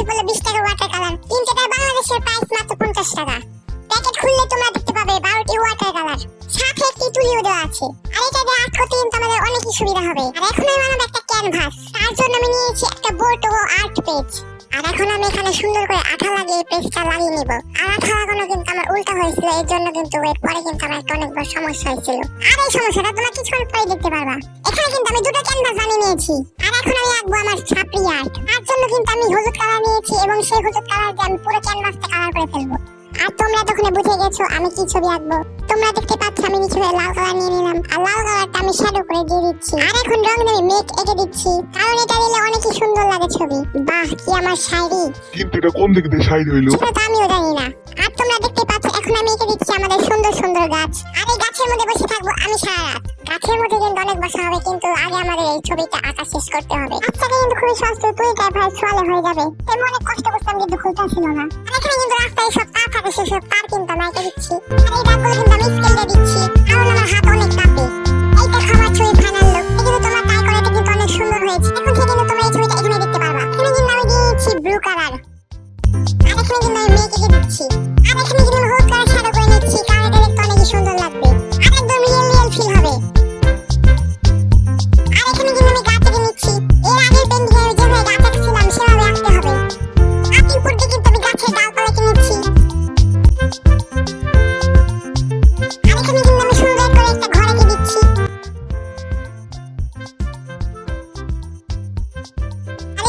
এসে বলল বিশ টাকা ওয়াটার কালার কিন্তু এটা বাংলাদেশের প্রাইস মাত্র পঞ্চাশ টাকা। প্যাকেট খুললে তোমরা দেখতে পাবে বারোটি ওয়াটার কালার সাথে একটি তুলিও দেওয়া আছে। আর এটা দিয়ে আর্ট করতে কিন্তু আমাদের অনেকই সুবিধা হবে। আর এখন আমি বানাবো একটা ক্যানভাস তার জন্য আমি নিয়েছি একটা বোর্ড ও আর্ট পেজ আর এখন আমি এখানে সুন্দর করে আঠা লাগিয়ে পেজটা লাগিয়ে নিব। আর আঠা লাগানো কিন্তু আমার উল্টা হয়েছিল। এর জন্য কিন্তু এর পরে কিন্তু আমার একটা অনেক বড় সমস্যা হয়েছিল। আর এই সমস্যাটা তোমরা কিছুক্ষণ পরে দেখতে পারবা। এখানে কিন্তু আমি দুটো ক্যানভাস বানিয়ে নিয়েছি। আঁকবো আমার ছাপড়ি আর্ট তার জন্য কিন্তু আমি হলুদ কালার নিয়েছি এবং সেই হলুদ কালার দিয়ে আমি পুরো ক্যানভাসটা কালার করে ফেলব। আর তোমরা তখন বুঝে গেছো আমি কি ছবি আঁকবো? তোমরা দেখতে পাচ্ছ আমি নিচে লাল কালার নিয়ে নিলাম। আর লাল কালারটা আমি শ্যাডো করে দিয়ে দিচ্ছি। আর এখন রং দিয়ে মেঘ এঁকে দিচ্ছি। কারণ এটা দিলে অনেকই সুন্দর লাগে ছবি। বাহ কি আমার শাড়ি। কিন্তু এটা কোন দিক দিয়ে সাইড হইল? সেটা তো আমিও জানি না। আর তোমরা দেখতে পাচ্ছ এখন আমি এঁকে দিচ্ছি আমাদের সুন্দর সুন্দর গাছ। আর এই গাছের মধ্যে বসে থাকব আমি সারা রাত। গাছের মধ্যে কিন্তু অনেক বসা হবে, কিন্তু আগে আমাদের এই ছবিটা আঁকা শেষ করতে হবে। আজকে কিন্তু খুবই সস্তা তুই ড্রাইভার সোয়ালে হয়ে যাবে। তেমন অনেক কষ্ট করতাম, কিন্তু খুলতে ছিল না। আর এখানে কিন্তু রাস্তায় সব তার থাকে সেসব তার কিন্তু আমি এঁকে দিচ্ছি। আর এই দাগগুলো কিন্তু আমি স্কেল দিচ্ছি। কারণ আমার হাত অনেক কাঁপে এই দেখো আমার ছবি ফাইনাল লুক এই কিন্তু তোমার তাই করে এটা কিন্তু অনেক সুন্দর হয়েছে। এখন থেকে কিন্তু তোমরা এই ছবিটা এখানে দেখতে পারবা। এখানে কিন্তু আমি দিয়ে দিচ্ছি ব্লু কালার আর এখানে কিন্তু আমি মেয়েকে দিচ্ছি।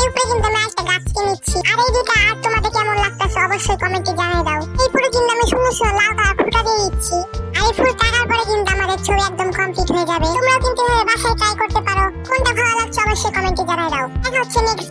এই উপরে কিন্তু আমি একটা গাছ কিনে নিচ্ছি। আর এই দুটো আর তোমাদের কেমন লাগতেছে অবশ্যই কমেন্টে জানিয়ে দাও। এই পুরো কিন্তু আমি সুন্দর সুন্দর লাল কালার ফুটা দিয়ে দিচ্ছি। আর এই ফুল টাকার পরে কিন্তু আমাদের ছবি একদম কমপ্লিট হয়ে যাবে। তোমরাও কিন্তু বাসায় ট্রাই করতে পারো। কোনটা ভালো লাগছে অবশ্যই কমেন্টে জানিয়ে দাও। দেখা হচ্ছে নেক্সট